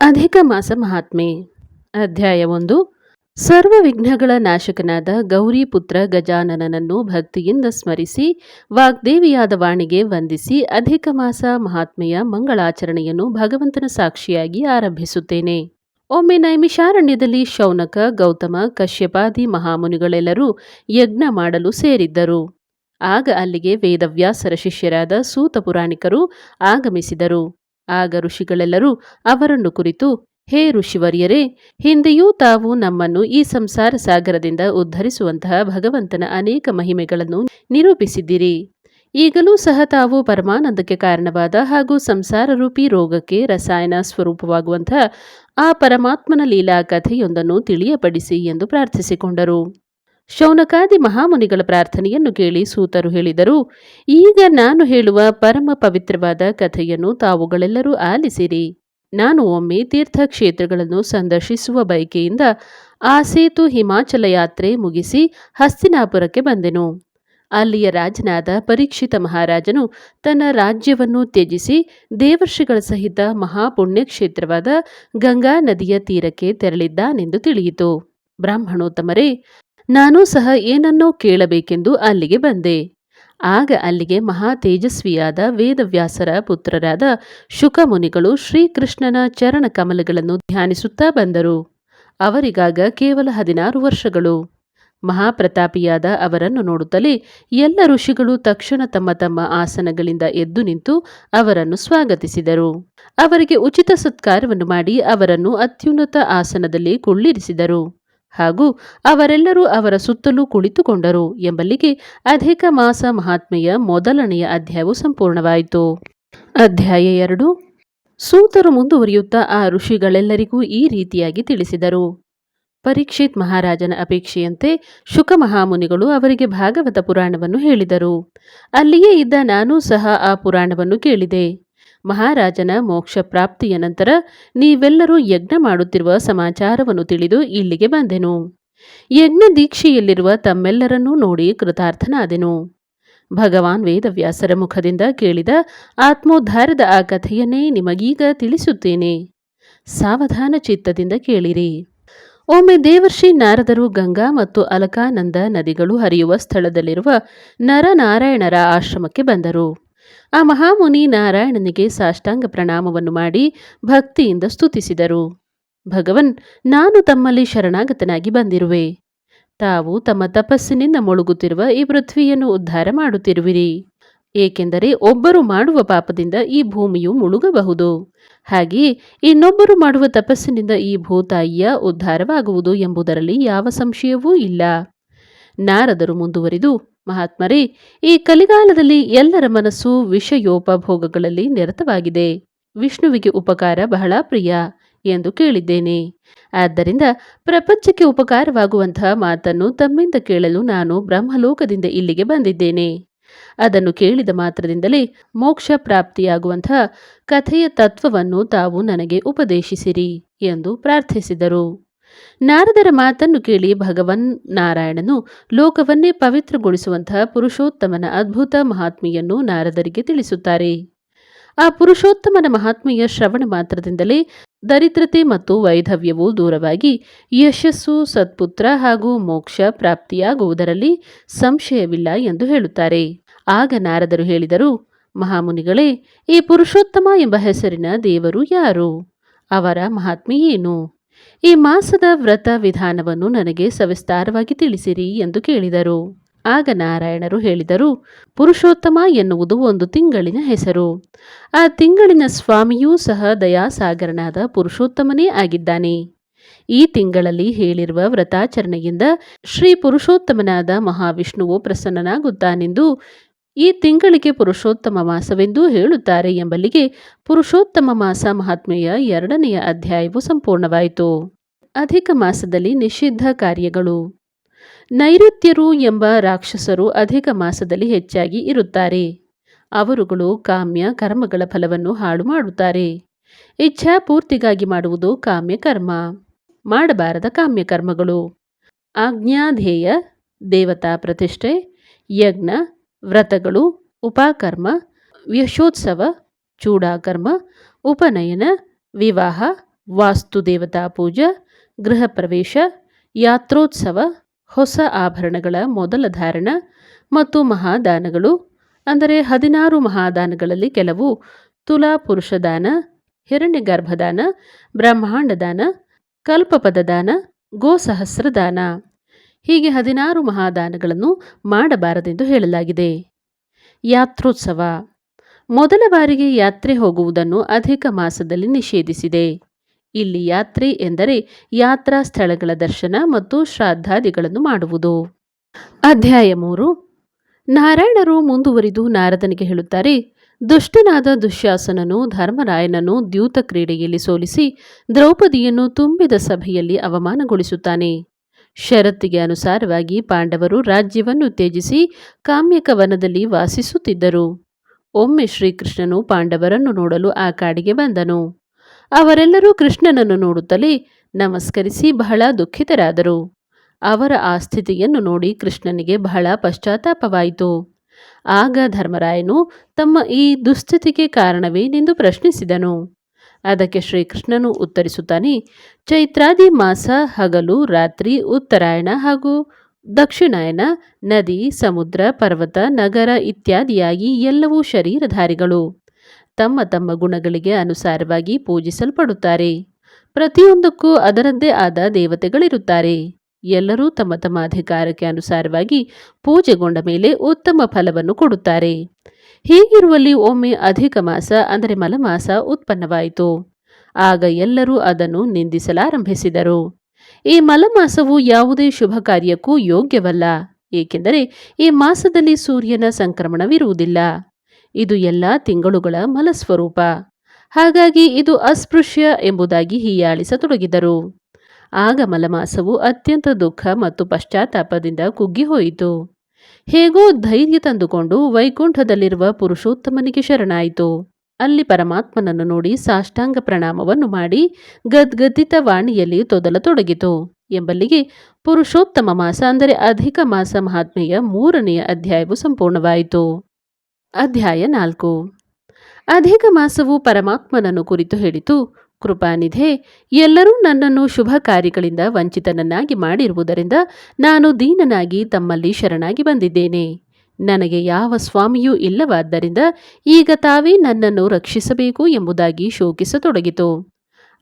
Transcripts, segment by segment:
ಅಧಿಕ ಮಾಸ ಮಹಾತ್ಮೆ. ಅಧ್ಯಾಯ ಒಂದು. ಸರ್ವ ವಿಘ್ನಗಳ ನಾಶಕನಾದ ಗೌರಿ ಪುತ್ರ ಗಜಾನನನನ್ನು ಭಕ್ತಿಯಿಂದ ಸ್ಮರಿಸಿ, ವಾಗ್ದೇವಿಯಾದ ವಾಣಿಗೆ ವಂದಿಸಿ ಅಧಿಕ ಮಾಸ ಮಹಾತ್ಮೆಯ ಮಂಗಳಾಚರಣೆಯನ್ನು ಭಗವಂತನ ಸಾಕ್ಷಿಯಾಗಿ ಆರಂಭಿಸುತ್ತೇನೆ. ಒಮ್ಮೆ ನೈಮಿಷಾರಣ್ಯದಲ್ಲಿ ಶೌನಕ, ಗೌತಮ, ಕಶ್ಯಪಾದಿ ಮಹಾಮುನಿಗಳೆಲ್ಲರೂ ಯಜ್ಞ ಮಾಡಲು ಸೇರಿದ್ದರು. ಆಗ ಅಲ್ಲಿಗೆ ವೇದವ್ಯಾಸರ ಶಿಷ್ಯರಾದ ಸೂತ ಪುರಾಣಿಕರು ಆಗಮಿಸಿದರು. ಆಗ ಋಷಿಗಳೆಲ್ಲರೂ ಅವರನ್ನು ಕುರಿತು, ಹೇ ಋಷಿವರ್ಯರೇ, ಹಿಂದೆಯೂ ತಾವು ನಮ್ಮನ್ನು ಈ ಸಂಸಾರ ಸಾಗರದಿಂದ ಉದ್ಧರಿಸುವಂತಹ ಭಗವಂತನ ಅನೇಕ ಮಹಿಮೆಗಳನ್ನು ನಿರೂಪಿಸಿದ್ದೀರಿ. ಈಗಲೂ ಸಹ ತಾವು ಪರಮಾನಂದಕ್ಕೆ ಕಾರಣವಾದ ಹಾಗೂ ಸಂಸಾರ ರೂಪಿ ರೋಗಕ್ಕೆ ರಸಾಯನ ಸ್ವರೂಪವಾಗುವಂತಹ ಆ ಪರಮಾತ್ಮನ ಲೀಲಾ ಕಥೆಯೊಂದನ್ನು ತಿಳಿಯಪಡಿಸಿ ಎಂದು ಪ್ರಾರ್ಥಿಸಿಕೊಂಡರು. ಶೌನಕಾದಿ ಮಹಾಮುನಿಗಳ ಪ್ರಾರ್ಥನೆಯನ್ನು ಕೇಳಿ ಸೂತರು ಹೇಳಿದರು, ಈಗ ನಾನು ಹೇಳುವ ಪರಮ ಪವಿತ್ರವಾದ ಕಥೆಯನ್ನು ತಾವುಗಳೆಲ್ಲರೂ ಆಲಿಸಿರಿ. ನಾನು ಒಮ್ಮೆ ತೀರ್ಥಕ್ಷೇತ್ರಗಳನ್ನು ಸಂದರ್ಶಿಸುವ ಬಯಕೆಯಿಂದ ಆ ಸೇತು ಹಿಮಾಚಲ ಯಾತ್ರೆ ಮುಗಿಸಿ ಹಸ್ತಿನಾಪುರಕ್ಕೆ ಬಂದೆನು. ಅಲ್ಲಿಯ ರಾಜನಾದ ಪರೀಕ್ಷಿತ ಮಹಾರಾಜನು ತನ್ನ ರಾಜ್ಯವನ್ನು ತ್ಯಜಿಸಿ ದೇವರ್ಷಿಗಳ ಸಹಿತ ಮಹಾಪುಣ್ಯಕ್ಷೇತ್ರವಾದ ಗಂಗಾ ನದಿಯ ತೀರಕ್ಕೆ ತೆರಳಿದ್ದಾನೆಂದು ತಿಳಿಯಿತು. ಬ್ರಾಹ್ಮಣೋತ್ತಮರೇ ನಾನೂ ಸಹ ಏನನ್ನೋ ಕೇಳಬೇಕೆಂದು ಅಲ್ಲಿಗೆ ಬಂದೆ. ಆಗ ಅಲ್ಲಿಗೆ ಮಹಾ ತೇಜಸ್ವಿಯಾದ ವೇದವ್ಯಾಸರ ಪುತ್ರರಾದ ಶುಕಮುನಿಗಳು ಶ್ರೀಕೃಷ್ಣನ ಚರಣ ಕಮಲಗಳನ್ನು ಧ್ಯಾನಿಸುತ್ತಾ ಬಂದರು. ಅವರಿಗಾಗ ಕೇವಲ ಹದಿನಾರು ವರ್ಷಗಳು. ಮಹಾಪ್ರತಾಪಿಯಾದ ಅವರನ್ನು ನೋಡುತ್ತಲೇ ಎಲ್ಲ ಋಷಿಗಳು ತಕ್ಷಣ ತಮ್ಮ ತಮ್ಮ ಆಸನಗಳಿಂದ ಎದ್ದು ನಿಂತು ಅವರನ್ನು ಸ್ವಾಗತಿಸಿದರು. ಅವರಿಗೆ ಉಚಿತ ಸತ್ಕಾರವನ್ನು ಮಾಡಿ ಅವರನ್ನು ಅತ್ಯುನ್ನತ ಆಸನದಲ್ಲಿ ಕುಳ್ಳಿರಿಸಿದರು. ಹಾಗೂ ಅವರೆಲ್ಲರೂ ಅವರ ಸುತ್ತಲೂ ಕುಳಿತುಕೊಂಡರು ಎಂಬಲ್ಲಿಗೆ ಅಧಿಕ ಮಾಸ ಮಹಾತ್ಮೆಯ ಮೊದಲನೆಯ ಅಧ್ಯಾಯವು ಸಂಪೂರ್ಣವಾಯಿತು. ಅಧ್ಯಾಯ ಎರಡು. ಸೂತರು ಮುಂದುವರಿಯುತ್ತಾ ಆ ಋಷಿಗಳೆಲ್ಲರಿಗೂ ಈ ರೀತಿಯಾಗಿ ತಿಳಿಸಿದರು. ಪರೀಕ್ಷಿತ್ ಮಹಾರಾಜನ ಅಪೇಕ್ಷೆಯಂತೆ ಶುಕ ಮಹಾಮುನಿಗಳು ಅವರಿಗೆ ಭಾಗವತ ಪುರಾಣವನ್ನು ಹೇಳಿದರು. ಅಲ್ಲಿಯೇ ಇದ್ದ ನಾನೂ ಸಹ ಆ ಪುರಾಣವನ್ನು ಕೇಳಿದೆ. ಮಹಾರಾಜನ ಮೋಕ್ಷ ಪ್ರಾಪ್ತಿಯ ನಂತರ ನೀವೆಲ್ಲರೂ ಯಜ್ಞ ಮಾಡುತ್ತಿರುವ ಸಮಾಚಾರವನ್ನು ತಿಳಿದು ಇಲ್ಲಿಗೆ ಬಂದೆನು. ಯಜ್ಞ ದೀಕ್ಷೆಯಲ್ಲಿರುವ ತಮ್ಮೆಲ್ಲರನ್ನೂ ನೋಡಿ ಕೃತಾರ್ಥನಾದೆನು. ಭಗವಾನ್ ವೇದವ್ಯಾಸರ ಮುಖದಿಂದ ಕೇಳಿದ ಆತ್ಮೋದ್ಧಾರದ ಆ ಕಥೆಯನ್ನೇ ನಿಮಗೀಗ ತಿಳಿಸುತ್ತೇನೆ. ಸಾವಧಾನ ಚಿತ್ತದಿಂದ ಕೇಳಿರಿ. ಒಮ್ಮೆ ದೇವರ್ಷಿ ನಾರದರು ಗಂಗಾ ಮತ್ತು ಅಲಕಾನಂದ ನದಿಗಳು ಹರಿಯುವ ಸ್ಥಳದಲ್ಲಿರುವ ನರನಾರಾಯಣರ ಆಶ್ರಮಕ್ಕೆ ಬಂದರು. ಆ ಮಹಾಮುನಿ ನಾರಾಯಣನಿಗೆ ಸಾಷ್ಟಾಂಗ ಪ್ರಣಾಮವನ್ನು ಮಾಡಿ ಭಕ್ತಿಯಿಂದ ಸ್ತುತಿಸಿದರು. ಭಗವನ್, ನಾನು ತಮ್ಮಲ್ಲಿ ಶರಣಾಗತನಾಗಿ ಬಂದಿರುವೆ. ತಾವು ತಮ್ಮ ತಪಸ್ಸಿನಿಂದ ಮುಳುಗುತ್ತಿರುವ ಈ ಪೃಥ್ವಿಯನ್ನು ಉದ್ಧಾರ ಮಾಡುತ್ತಿರುವಿರಿ. ಏಕೆಂದರೆ ಒಬ್ಬರು ಮಾಡುವ ಪಾಪದಿಂದ ಈ ಭೂಮಿಯು ಮುಳುಗಬಹುದು. ಹಾಗೆಯೇ ಇನ್ನೊಬ್ಬರು ಮಾಡುವ ತಪಸ್ಸಿನಿಂದ ಈ ಭೂತಾಯಿಯ ಉದ್ಧಾರವಾಗುವುದು ಎಂಬುದರಲ್ಲಿ ಯಾವ ಸಂಶಯವೂ ಇಲ್ಲ. ನಾರದರು ಮುಂದುವರಿದು, ಮಹಾತ್ಮರೇ, ಈ ಕಲಿಗಾಲದಲ್ಲಿ ಎಲ್ಲರ ಮನಸ್ಸು ವಿಷಯೋಪಭೋಗಗಳಲ್ಲಿ ನಿರತವಾಗಿದೆ. ವಿಷ್ಣುವಿಗೆ ಉಪಕಾರ ಬಹಳ ಪ್ರಿಯ ಎಂದು ಕೇಳಿದ್ದೇನೆ. ಆದ್ದರಿಂದ ಪ್ರಪಂಚಕ್ಕೆ ಉಪಕಾರವಾಗುವಂತಹ ಮಾತನ್ನು ತಮ್ಮಿಂದ ಕೇಳಲು ನಾನು ಬ್ರಹ್ಮಲೋಕದಿಂದ ಇಲ್ಲಿಗೆ ಬಂದಿದ್ದೇನೆ. ಅದನ್ನು ಕೇಳಿದ ಮಾತ್ರದಿಂದಲೇ ಮೋಕ್ಷ ಪ್ರಾಪ್ತಿಯಾಗುವಂತಹ ಕಥೆಯ ತತ್ವವನ್ನು ತಾವು ನನಗೆ ಉಪದೇಶಿಸಿರಿ ಎಂದು ಪ್ರಾರ್ಥಿಸಿದರು. ನಾರದರ ಮಾತನ್ನು ಕೇಳಿ ಭಗವನ್ ನಾರಾಯಣನು ಲೋಕವನ್ನೇ ಪವಿತ್ರಗೊಳಿಸುವಂತಹ ಪುರುಷೋತ್ತಮನ ಅದ್ಭುತ ಮಹಾತ್ಮೆಯನ್ನು ನಾರದರಿಗೆ ತಿಳಿಸುತ್ತಾರೆ. ಆ ಪುರುಷೋತ್ತಮನ ಮಹಾತ್ಮೆಯ ಶ್ರವಣ ಮಾತ್ರದಿಂದಲೇ ದರಿದ್ರತೆ ಮತ್ತು ವೈಧವ್ಯವು ದೂರವಾಗಿ ಯಶಸ್ಸು, ಸತ್ಪುತ್ರ ಹಾಗೂ ಮೋಕ್ಷ ಪ್ರಾಪ್ತಿಯಾಗುವುದರಲ್ಲಿ ಸಂಶಯವಿಲ್ಲ ಎಂದು ಹೇಳುತ್ತಾರೆ. ಆಗ ನಾರದರು ಹೇಳಿದರು, ಮಹಾಮುನಿಗಳೇ, ಈ ಪುರುಷೋತ್ತಮ ಎಂಬ ಹೆಸರಿನ ದೇವರು ಯಾರು? ಅವರ ಮಹಾತ್ಮೆ ಏನು? ಈ ಮಾಸದ ವ್ರತ ವಿಧಾನವನ್ನು ನನಗೆ ಸವಿಸ್ತಾರವಾಗಿ ತಿಳಿಸಿರಿ ಎಂದು ಕೇಳಿದರು. ಆಗ ನಾರಾಯಣರು ಹೇಳಿದರು, ಪುರುಷೋತ್ತಮ ಎನ್ನುವುದು ಒಂದು ತಿಂಗಳಿನ ಹೆಸರು. ಆ ತಿಂಗಳಿನ ಸ್ವಾಮಿಯೂ ಸಹ ದಯಾಸಾಗರನಾದ ಪುರುಷೋತ್ತಮನೇ ಆಗಿದ್ದಾನೆ. ಈ ತಿಂಗಳಲ್ಲಿ ಹೇಳಿರುವ ವ್ರತಾಚರಣೆಯಿಂದ ಶ್ರೀ ಪುರುಷೋತ್ತಮನಾದ ಮಹಾವಿಷ್ಣುವು ಪ್ರಸನ್ನನಾಗುತ್ತಾನೆಂದು ಈ ತಿಂಗಳಿಗೆ ಪುರುಷೋತ್ತಮ ಮಾಸವೆಂದೂ ಹೇಳುತ್ತಾರೆ ಎಂಬಲ್ಲಿಗೆ ಪುರುಷೋತ್ತಮ ಮಾಸ ಮಹಾತ್ಮೆಯ ಎರಡನೆಯ ಅಧ್ಯಾಯವು ಸಂಪೂರ್ಣವಾಯಿತು. ಅಧಿಕ ಮಾಸದಲ್ಲಿ ನಿಷಿದ್ಧ ಕಾರ್ಯಗಳು. ನೈಋತ್ಯರು ಎಂಬ ರಾಕ್ಷಸರು ಅಧಿಕ ಮಾಸದಲ್ಲಿ ಹೆಚ್ಚಾಗಿ ಇರುತ್ತಾರೆ. ಅವರುಗಳು ಕಾಮ್ಯ ಕರ್ಮಗಳ ಫಲವನ್ನು ಹಾಳು ಮಾಡುತ್ತಾರೆ. ಇಚ್ಛಾ ಪೂರ್ತಿಗಾಗಿ ಮಾಡುವುದು ಕಾಮ್ಯ ಕರ್ಮ. ಮಾಡಬಾರದ ಕಾಮ್ಯ ಕರ್ಮಗಳು. ಆಜ್ಞಾಧೇಯ ದೇವತಾ ಪ್ರತಿಷ್ಠೆ, ಯಜ್ಞ ವ್ರತಗಳು, ಉಪಾಕರ್ಮ ವ್ಯಶೋತ್ಸವ ಚೂಡಾಕರ್ಮ, ಉಪನಯನ, ವಿವಾಹ, ವಾಸ್ತುದೇವತಾ ಪೂಜಾ ಗೃಹ ಪ್ರವೇಶ ಯಾತ್ರೋತ್ಸವ, ಹೊಸ ಆಭರಣಗಳ ಮೊದಲ ಧಾರಣ ಮತ್ತು ಮಹಾದಾನಗಳು. ಅಂದರೆ ಹದಿನಾರು ಮಹಾದಾನಗಳಲ್ಲಿ ಕೆಲವು ತುಲಾ ಪುರುಷದಾನ ಹಿರಣ್ಯ ಗರ್ಭದಾನ ಬ್ರಹ್ಮಾಂಡದಾನ, ಕಲ್ಪಪದದಾನ, ಗೋಸಹಸ್ರದಾನ. ಹೀಗೆ ಹದಿನಾರು ಮಹಾದಾನಗಳನ್ನು ಮಾಡಬಾರದೆಂದು ಹೇಳಲಾಗಿದೆ. ಯಾತ್ರೋತ್ಸವ. ಮೊದಲ ಬಾರಿಗೆ ಯಾತ್ರೆ ಹೋಗುವುದನ್ನು ಅಧಿಕ ಮಾಸದಲ್ಲಿ ನಿಷೇಧಿಸಿದೆ. ಇಲ್ಲಿ ಯಾತ್ರೆ ಎಂದರೆ ಯಾತ್ರಾ ಸ್ಥಳಗಳ ದರ್ಶನ ಮತ್ತು ಶ್ರಾದ್ದಾದಿಗಳನ್ನು ಮಾಡುವುದು. ಅಧ್ಯಾಯ ಮೂರು. ನಾರಾಯಣರು ಮುಂದುವರಿದು ನಾರದನಿಗೆ ಹೇಳುತ್ತಾರೆ, ದುಷ್ಟನಾದ ದುಶ್ಯಾಸನನು ಧರ್ಮರಾಯನನ್ನು ದ್ಯೂತ ಕ್ರೀಡೆಯಲ್ಲಿ ಸೋಲಿಸಿ ದ್ರೌಪದಿಯನ್ನು ತುಂಬಿದ ಸಭೆಯಲ್ಲಿ ಅವಮಾನಗೊಳಿಸುತ್ತಾನೆ. ಷರತ್ತಿಗೆ ಅನುಸಾರವಾಗಿ ಪಾಂಡವರು ರಾಜ್ಯವನ್ನು ತ್ಯಜಿಸಿ ಕಾಮ್ಯಕ ವನದಲ್ಲಿ ವಾಸಿಸುತ್ತಿದ್ದರು. ಒಮ್ಮೆ ಶ್ರೀಕೃಷ್ಣನು ಪಾಂಡವರನ್ನು ನೋಡಲು ಆ ಕಾಡಿಗೆ ಬಂದನು. ಅವರೆಲ್ಲರೂ ಕೃಷ್ಣನನ್ನು ನೋಡುತ್ತಲೇ ನಮಸ್ಕರಿಸಿ ಬಹಳ ದುಃಖಿತರಾದರು. ಅವರ ಆ ಸ್ಥಿತಿಯನ್ನು ನೋಡಿ ಕೃಷ್ಣನಿಗೆ ಬಹಳ ಪಶ್ಚಾತ್ತಾಪವಾಯಿತು. ಆಗ ಧರ್ಮರಾಯನು ತಮ್ಮ ಈ ದುಸ್ಥಿತಿಗೆ ಕಾರಣವೇನೆಂದು ಪ್ರಶ್ನಿಸಿದನು. ಅದಕ್ಕೆ ಶ್ರೀಕೃಷ್ಣನು ಉತ್ತರಿಸುತ್ತಾನೆ, ಚೈತ್ರಾದಿ ಮಾಸ, ಹಗಲು, ರಾತ್ರಿ, ಉತ್ತರಾಯಣ ಹಾಗೂ ದಕ್ಷಿಣಾಯನ, ನದಿ, ಸಮುದ್ರ, ಪರ್ವತ, ನಗರ ಇತ್ಯಾದಿಯಾಗಿ ಎಲ್ಲವೂ ಶರೀರಧಾರಿಗಳು. ತಮ್ಮ ತಮ್ಮ ಗುಣಗಳಿಗೆ ಅನುಸಾರವಾಗಿ ಪೂಜಿಸಲ್ಪಡುತ್ತಾರೆ. ಪ್ರತಿಯೊಂದಕ್ಕೂ ಅದರದ್ದೇ ಆದ ದೇವತೆಗಳಿರುತ್ತಾರೆ. ಎಲ್ಲರೂ ತಮ್ಮ ತಮ್ಮ ಅಧಿಕಾರಕ್ಕೆ ಅನುಸಾರವಾಗಿ ಪೂಜೆಗೊಂಡ ಮೇಲೆ ಉತ್ತಮ ಫಲವನ್ನು ಕೊಡುತ್ತಾರೆ. ಹೀಗಿರುವಲ್ಲಿ ಒಮ್ಮೆ ಅಧಿಕ ಮಾಸ, ಅಂದರೆ ಮಲಮಾಸ ಉತ್ಪನ್ನವಾಯಿತು. ಆಗ ಎಲ್ಲರೂ ಅದನ್ನು ನಿಂದಿಸಲಾರಂಭಿಸಿದರು. ಈ ಮಲಮಾಸವು ಯಾವುದೇ ಶುಭ ಕಾರ್ಯಕ್ಕೂ ಯೋಗ್ಯವಲ್ಲ, ಏಕೆಂದರೆ ಈ ಮಾಸದಲ್ಲಿ ಸೂರ್ಯನ ಸಂಕ್ರಮಣವಿರುವುದಿಲ್ಲ. ಇದು ಎಲ್ಲ ತಿಂಗಳುಗಳ ಮಲಸ್ವರೂಪ. ಹಾಗಾಗಿ ಇದು ಅಸ್ಪೃಶ್ಯ ಎಂಬುದಾಗಿ ಹೀಯಾಳಿಸತೊಡಗಿದರು. ಆಗ ಮಲಮಾಸವು ಅತ್ಯಂತ ದುಃಖ ಮತ್ತು ಪಶ್ಚಾತ್ತಾಪದಿಂದ ಕುಗ್ಗಿಹೋಯಿತು. ಹೇಗೋ ಧೈರ್ಯ ತಂದುಕೊಂಡು ವೈಕುಂಠದಲ್ಲಿರುವ ಪುರುಷೋತ್ತಮನಿಗೆ ಶರಣಾಯಿತು. ಅಲ್ಲಿ ಪರಮಾತ್ಮನನ್ನು ನೋಡಿ ಸಾಷ್ಟಾಂಗ ಪ್ರಣಾಮವನ್ನು ಮಾಡಿ ಗದ್ಗದ್ದಿತ ವಾಣಿಯಲ್ಲಿ ತೊದಲತೊಡಗಿತು. ಎಂಬಲ್ಲಿಗೆ ಪುರುಷೋತ್ತಮ ಮಾಸ ಅಂದರೆ ಅಧಿಕ ಮಾಸ ಮಹಾತ್ಮೆಯ ಮೂರನೆಯ ಅಧ್ಯಾಯವು ಸಂಪೂರ್ಣವಾಯಿತು. ಅಧ್ಯಾಯ ನಾಲ್ಕು. ಅಧಿಕ ಮಾಸವು ಪರಮಾತ್ಮನನ್ನು ಕುರಿತು ಹೇಳಿತು. ಕೃಪಾನಿಧೆ, ಎಲ್ಲರೂ ನನ್ನನ್ನು ಶುಭ ಕಾರ್ಯಗಳಿಂದ ವಂಚಿತನನ್ನಾಗಿ ಮಾಡಿರುವುದರಿಂದ ನಾನು ದೀನನಾಗಿ ತಮ್ಮಲ್ಲಿ ಶರಣಾಗಿ ಬಂದಿದ್ದೇನೆ. ನನಗೆ ಯಾವ ಸ್ವಾಮಿಯೂ ಇಲ್ಲವಾದ್ದರಿಂದ ಈಗ ತಾವೇ ನನ್ನನ್ನು ರಕ್ಷಿಸಬೇಕು ಎಂಬುದಾಗಿ ಶೋಕಿಸತೊಡಗಿತು.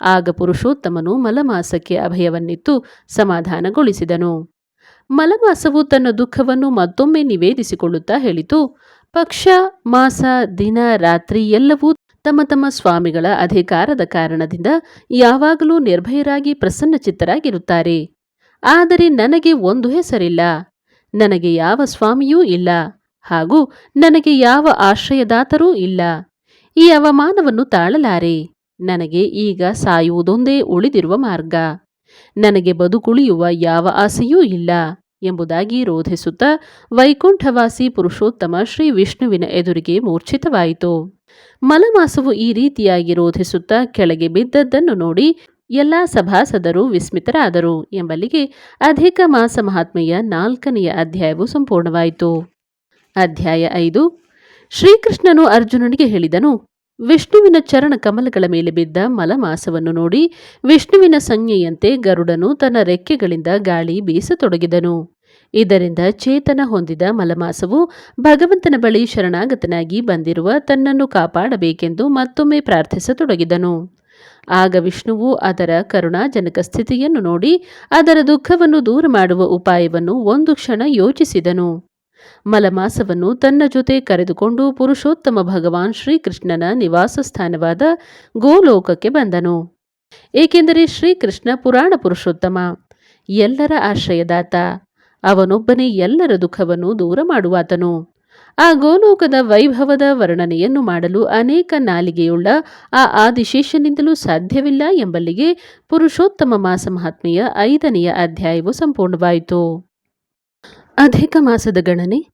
ಆಗ ಪುರುಷೋತ್ತಮನು ಮಲಮಾಸಕ್ಕೆ ಅಭಯವನ್ನಿತ್ತು ಸಮಾಧಾನಗೊಳಿಸಿದನು. ಮಲಮಾಸವು ತನ್ನ ದುಃಖವನ್ನು ಮತ್ತೊಮ್ಮೆ ನಿವೇದಿಸಿಕೊಳ್ಳುತ್ತಾ ಹೇಳಿತು, ಪಕ್ಷ, ಮಾಸ, ದಿನ, ರಾತ್ರಿ ಎಲ್ಲವೂ ತಮ್ಮ ತಮ್ಮ ಸ್ವಾಮಿಗಳ ಅಧಿಕಾರದ ಕಾರಣದಿಂದ ಯಾವಾಗಲೂ ನಿರ್ಭಯರಾಗಿ ಪ್ರಸನ್ನಚಿತ್ತರಾಗಿರುತ್ತಾರೆ. ಆದರೆ ನನಗೆ ಒಂದು ಹೆಸರಿಲ್ಲ. ನನಗೆ ಯಾವ ಸ್ವಾಮಿಯೂ ಇಲ್ಲ. ಹಾಗೂ ನನಗೆ ಯಾವ ಆಶ್ರಯದಾತರೂ ಇಲ್ಲ. ಈ ಅವಮಾನವನ್ನು ತಾಳಲಾರೆ. ನನಗೆ ಈಗ ಸಾಯುವುದೊಂದೇ ಉಳಿದಿರುವ ಮಾರ್ಗ. ನನಗೆ ಬದುಕುಳಿಯುವ ಯಾವ ಆಸೆಯೂ ಇಲ್ಲ. ಎಂಬುದಾಗಿ ರೋಧಿಸುತ್ತಾ ವೈಕುಂಠವಾಸಿ ಪುರುಷೋತ್ತಮ ಶ್ರೀ ವಿಷ್ಣುವಿನ ಎದುರಿಗೆ ಮೂರ್ಛಿತವಾಯಿತು. ಮಲಮಾಸವು ಈ ರೀತಿಯಾಗಿ ರೋಧಿಸುತ್ತಾ ಕೆಳಗೆ ಬಿದ್ದದ್ದನ್ನು ನೋಡಿ ಎಲ್ಲ ಸಭಾಸದರು ವಿಸ್ಮಿತರಾದರು. ಎಂಬಲ್ಲಿಗೆ ಅಧಿಕ ಮಾಸ ಮಹಾತ್ಮೆಯ ನಾಲ್ಕನೆಯ ಅಧ್ಯಾಯವು ಸಂಪೂರ್ಣವಾಯಿತು. ಅಧ್ಯಾಯ ಐದು. ಶ್ರೀಕೃಷ್ಣನು ಅರ್ಜುನನಿಗೆ ಹೇಳಿದನು ವಿಷ್ಣುವಿನ ಚರಣ ಕಮಲಗಳ ಮೇಲೆ ಬಿದ್ದ ಮಲಮಾಸವನ್ನು ನೋಡಿ ವಿಷ್ಣುವಿನ ಸಂಜ್ಞೆಯಂತೆ ಗರುಡನು ತನ್ನ ರೆಕ್ಕೆಗಳಿಂದ ಗಾಳಿ ಬೀಸತೊಡಗಿದನು. ಇದರಿಂದ ಚೇತನ ಹೊಂದಿದ ಮಲಮಾಸವು ಭಗವಂತನ ಬಳಿ ಶರಣಾಗತನಾಗಿ ಬಂದಿರುವ ತನ್ನನ್ನು ಕಾಪಾಡಬೇಕೆಂದು ಮತ್ತೊಮ್ಮೆ ಪ್ರಾರ್ಥಿಸತೊಡಗಿದನು. ಆಗ ವಿಷ್ಣುವು ಅದರ ಕರುಣಾಜನಕ ಸ್ಥಿತಿಯನ್ನು ನೋಡಿ ಅದರ ದುಃಖವನ್ನು ದೂರ ಮಾಡುವ ಉಪಾಯವನ್ನು ಒಂದು ಕ್ಷಣ ಯೋಚಿಸಿದನು. ಮಲಮಾಸವನ್ನು ತನ್ನ ಜೊತೆ ಕರೆದುಕೊಂಡು ಪುರುಷೋತ್ತಮ ಭಗವಾನ್ ಶ್ರೀಕೃಷ್ಣನ ನಿವಾಸ ಸ್ಥಾನವಾದ ಗೋಲೋಕಕ್ಕೆ ಬಂದನು. ಏಕೆಂದರೆ ಶ್ರೀಕೃಷ್ಣ ಪುರಾಣ ಪುರುಷೋತ್ತಮ, ಎಲ್ಲರ ಆಶ್ರಯದಾತ. ಅವನೊಬ್ಬನೇ ಎಲ್ಲರ ದುಃಖವನ್ನು ದೂರ ಮಾಡುವಾತನು. ಆ ಗೋಲೋಕದ ವೈಭವದ ವರ್ಣನೆಯನ್ನು ಮಾಡಲು ಅನೇಕ ನಾಲಿಗೆಯುಳ್ಳ ಆ ಆದಿಶೇಷನಿಂದಲೂ ಸಾಧ್ಯವಿಲ್ಲ ಎಂಬಲ್ಲಿಗೆ ಪುರುಷೋತ್ತಮ ಮಾಸ ಮಹಾತ್ಮೆಯ ಐದನೆಯ ಅಧ್ಯಾಯವು ಸಂಪೂರ್ಣವಾಯಿತು. ಅಧಿಕ ಮಾಸದ ಗಣನೆ.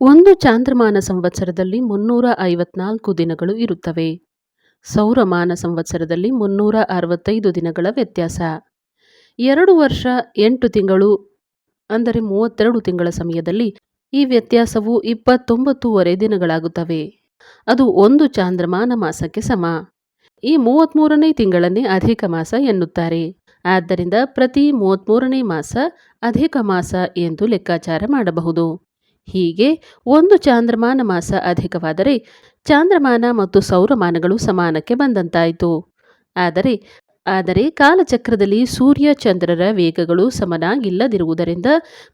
ಒಂದು ಚಾಂದ್ರಮಾನ ಸಂವತ್ಸರದಲ್ಲಿ ಮುನ್ನೂರ ಐವತ್ನಾಲ್ಕು ದಿನಗಳು ಇರುತ್ತವೆ. ಸೌರಮಾನ ಸಂವತ್ಸರದಲ್ಲಿ ಮುನ್ನೂರ ಅರವತ್ತೈದು ದಿನಗಳ ವ್ಯತ್ಯಾಸ. ಎರಡು ವರ್ಷ ಎಂಟು ತಿಂಗಳು ಅಂದರೆ ಮೂವತ್ತೆರಡು ತಿಂಗಳ ಸಮಯದಲ್ಲಿ ಈ ವ್ಯತ್ಯಾಸವು ಇಪ್ಪತ್ತೊಂಬತ್ತೂವರೆ ದಿನಗಳಾಗುತ್ತವೆ. ಅದು ಒಂದು ಚಾಂದ್ರಮಾನ ಮಾಸಕ್ಕೆ ಸಮ. ಈ ಮೂವತ್ತ್ಮೂರನೇ ತಿಂಗಳನ್ನೇ ಅಧಿಕ ಮಾಸ ಎನ್ನುತ್ತಾರೆ. ಆದ್ದರಿಂದ ಪ್ರತಿ ಮೂವತ್ತ್ಮೂರನೇ ಮಾಸ ಅಧಿಕ ಮಾಸ ಎಂದು ಲೆಕ್ಕಾಚಾರ ಮಾಡಬಹುದು. ಹೀಗೆ ಒಂದು ಚಾಂದ್ರಮಾನ ಮಾಸ ಅಧಿಕವಾದರೆ ಚಾಂದ್ರಮಾನ ಮತ್ತು ಸೌರಮಾನಗಳು ಸಮಾನಕ್ಕೆ ಬಂದಂತಾಯಿತು. ಆದರೆ ಆದರೆ ಕಾಲಚಕ್ರದಲ್ಲಿ ಸೂರ್ಯ ಚಂದ್ರರ ವೇಗಗಳು ಸಮನಾಗಿಲ್ಲದಿರುವುದರಿಂದ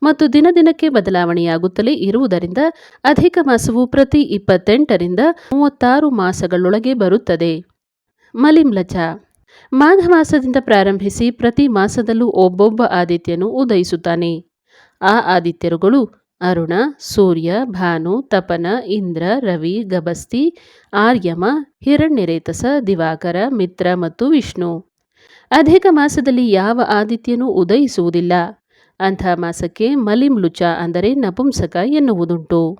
ಮತ್ತು ದಿನ ದಿನಕ್ಕೆ ಬದಲಾವಣೆಯಾಗುತ್ತಲೇ ಇರುವುದರಿಂದ ಅಧಿಕ ಮಾಸವು ಪ್ರತಿ ಇಪ್ಪತ್ತೆಂಟರಿಂದ ಮೂವತ್ತಾರು ಮಾಸಗಳೊಳಗೆ ಬರುತ್ತದೆ. ಮಲಿಮ್ಲಚ ಮಾಘ ಮಾಸದಿಂದ ಪ್ರಾರಂಭಿಸಿ ಪ್ರತಿ ಮಾಸದಲ್ಲೂ ಒಬ್ಬೊಬ್ಬ ಆದಿತ್ಯನು ಉದಯಿಸುತ್ತಾನೆ. ಆ ಆದಿತ್ಯರುಗಳು ಅರುಣ, ಸೂರ್ಯ, ಭಾನು, ತಪನ, ಇಂದ್ರ, ರವಿ ಗಬಸ್ತಿ ಆರ್ಯಮ, ಹಿರಣ್ಯರೇತಸ, ದಿವಾಕರ, ಮಿತ್ರ ಮತ್ತು ವಿಷ್ಣು. ಅಧಿಕ ಮಾಸದಲ್ಲಿ ಯಾವ ಆದಿತ್ಯನೂ ಉದಯಿಸುವುದಿಲ್ಲ. ಅಂಥ ಮಾಸಕ್ಕೆ ಮಲಿಮ್ಲುಚ ಅಂದರೆ ನಪುಂಸಕ ಎನ್ನುವುದುಂಟು.